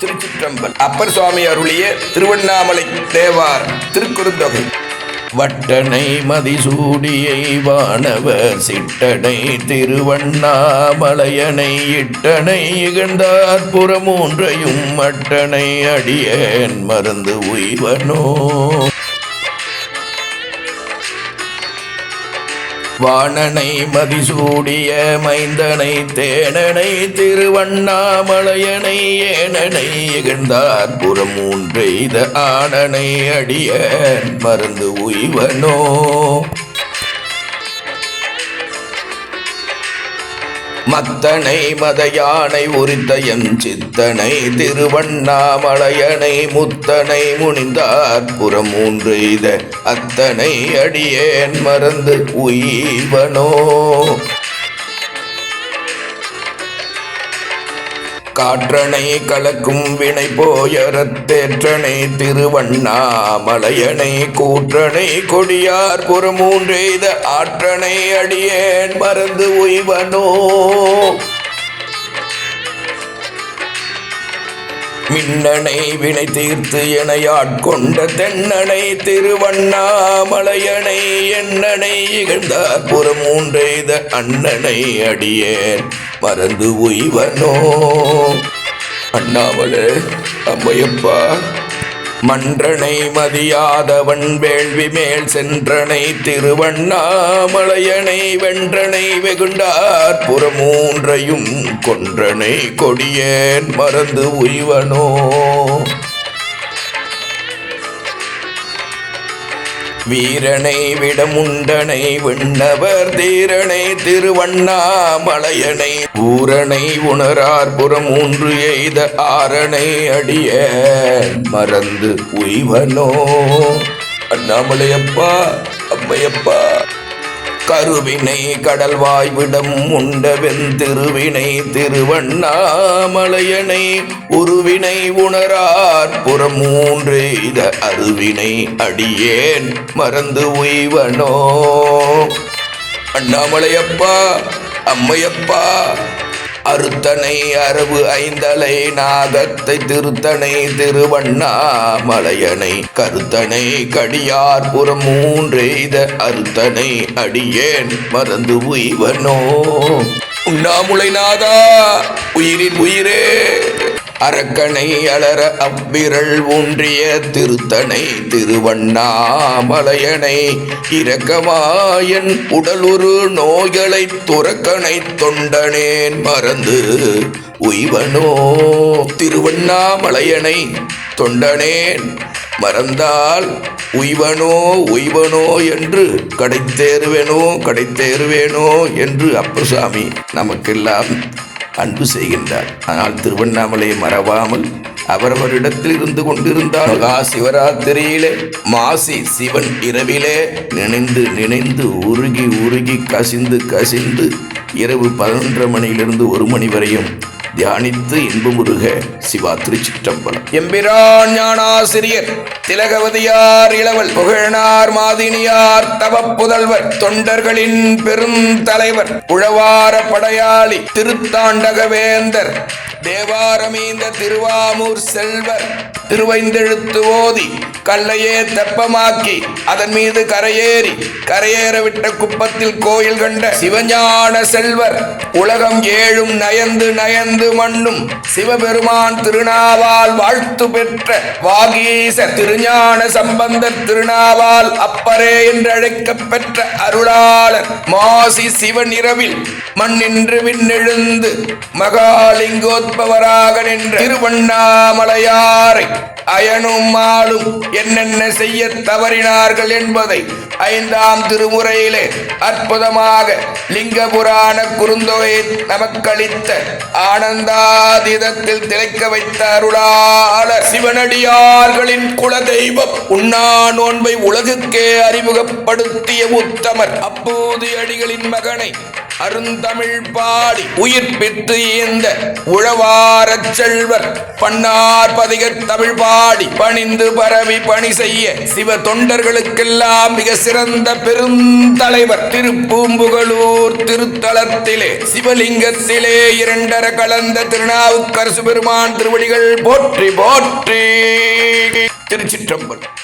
திருச்சிற்றம்பல் அப்பர் சுவாமி அருளிய திருவண்ணாமலை தேவார் திருக்குறுந்தொகை. வட்டனை மதிசூடியை வானவர் சிட்டனை திருவண்ணாமலையனை இட்டனை இகழ்ந்தார் புறமூன்றையும் மட்டனை அடியேன் மருந்து உய்வனோ. வாணனை மதிசூடிய மைந்தனை தேனனை திருவண்ணாமலையனை ஏனனை இகழ்ந்தார் புறமூன்றெய்த ஆணனை அடிய மருந்து உய்வனோ. மத்தனை மத யானை உரித்த எம் சித்தனை திருவண்ணாமலையனை முத்தனை முனிந்தார் புறமூன்றெய்த அத்தனை அடியேன் மறந்து உய்வனோ. காற்றனை கலக்கும் வினை போயறத்தேற்றனை திருவண்ணாமலையனை கூற்றனை கொடியார் புறமூன்றெய்த ஆற்றனை அடியேன் மறந்து உய்வனோ? மின்னனை வினை தீர்த்து எனையாட்கொண்ட ஆட்கொண்ட தென்னனை திருவண்ணாமலையனை எண்ணனை இகழ்ந்தார் புறமூன்றெய்த அண்ணனை அடியேன். பறந்து உய்வனோ அண்ணாமலே அம்மையப்பா மன்றனை மதியாதவன் வேள்வி மேல் சென்றனை திருவண்ணாமலையனை வென்றனை வெகுண்டார் புறமூன்றையும் கொன்றனை கொடியேன் மறந்து உய்வனோ. வீரனை விடமுண்டனை விண்ணவர் தீரனை திருவண்ணாமலையனை. ஊரனை உணரார்புறம் மூன்று எய்த ஆரணை அடிய மறந்து உய்வனோ. அண்ணாமலையப்பா அம்மையப்பா கருவினை கடல் வாய்விடம் உண்டவென் திருவினை திருவண்ணாமலையனை உருவினை உணரார் புறம் மூன்றெய்த இத அருவினை அடியேன் மறந்து உய்வனோ. அண்ணாமலையப்பா அம்மையப்பா அறுத்தனை அரபு ஐந்தலை நாகத்தை திருத்தனை திருவண்ணாமலையனை கருத்தனை கடியார் புறம் மூன்றெய்த அறுத்தனை அடியேன் மறந்து உய்வனோ. உண்ணாமுலை நாதா அரக்கனை அலர அவ்விரள் ஊன்றிய திருத்தனை திருவண்ணாமலையனை இரக்கமாயன் உடலுரு நோய்களை துறக்கனை தொண்டனேன் மறந்து உய்வனோ திருவண்ணாமலையனை தொண்டனேன் மறந்தால் உய்வனோ உய்வனோ என்று கடைத்தேறுவேனோ கடைத்தேறுவேனோ என்று அப்புசாமி நமக்கெல்லாம் அன்பு செய்கின்றார். ஆனால் திருவண்ணாமலை மறவாமல் அவரவரிடத்தில் இருந்து கொண்டிருந்தார். மகா சிவராத்திரியிலே மாசி சிவன் இரவிலே நினைந்து நினைந்து உருகி உருகி கசிந்து கசிந்து இரவு பதினொன்றரை மணியிலிருந்து ஒரு மணி வரையும் தியானித்து இன்பமுருக சிவா திருச்சிற்றம்பலம். எம்பிரான் ஞானாசிரியர் திலகவதியார் இளவல் புகழனார் மாதினியார் தவ புதல்வர் தொண்டர்களின் பெரும் தலைவர் உழவார படையாளி திருத்தாண்டகவேந்தர் தேவாரமீந்த திருவாமூர் செல்வர் திருவைந்தெழுத்து ஓதி கல்லையே தெப்பமாக்கி அதன் மீது கரையேறி கரையேற விட்ட குப்பத்தில் கோயில் கண்ட சிவஞான செல்வர் உலகம் ஏழும் நயந்து நயந்து மண்ணும் சிவபெருமான் திருநாவால் வாழ்த்து பெற்ற வாகீச திருஞான சம்பந்த திருநாவால் அப்பரே என்று பெற்ற அருளாளர் மாசி சிவநிரவில் மண்ணின்று விண்ணெழுந்து மகாலிங்கோத்பவராக நின்ற திருவண்ணாமலையாரை அயனும் ஆளும் என்னென்ன செய்ய தவறினார்கள் என்பதை ஐந்தாம் திருமுறையிலே அற்புதமாக லிங்க புராண குறுந்தொகையை நமக்களித்த ஆனந்தாதீதத்தில் திளைக்க வைத்த அருளாள சிவனடியார்களின் குலதெய்வம் உண்ணா நோன்பை உலகுக்கே அறிமுகப்படுத்திய உத்தமர் அப்போது அடிகளின் மகனை அருந்தமிழ் பாடி உயிர்ப்பித்து இந்த உழவாரச் செல்வர் பன்னார் பதிக தமிழ் பாடி பணிந்து பரவி பணி செய்ய சிவ தொண்டர்களுக்கெல்லாம் மிக சிறந்த பெருந்தலைவர். திருப்பூம்புகளூர் திருத்தலத்திலே சிவலிங்கத்திலே இரண்டர கலந்த திருநாவுக்கரசு பெருமான் திருவடிகள் போற்றி போற்றி. திருச்சிற்றம்பலம்.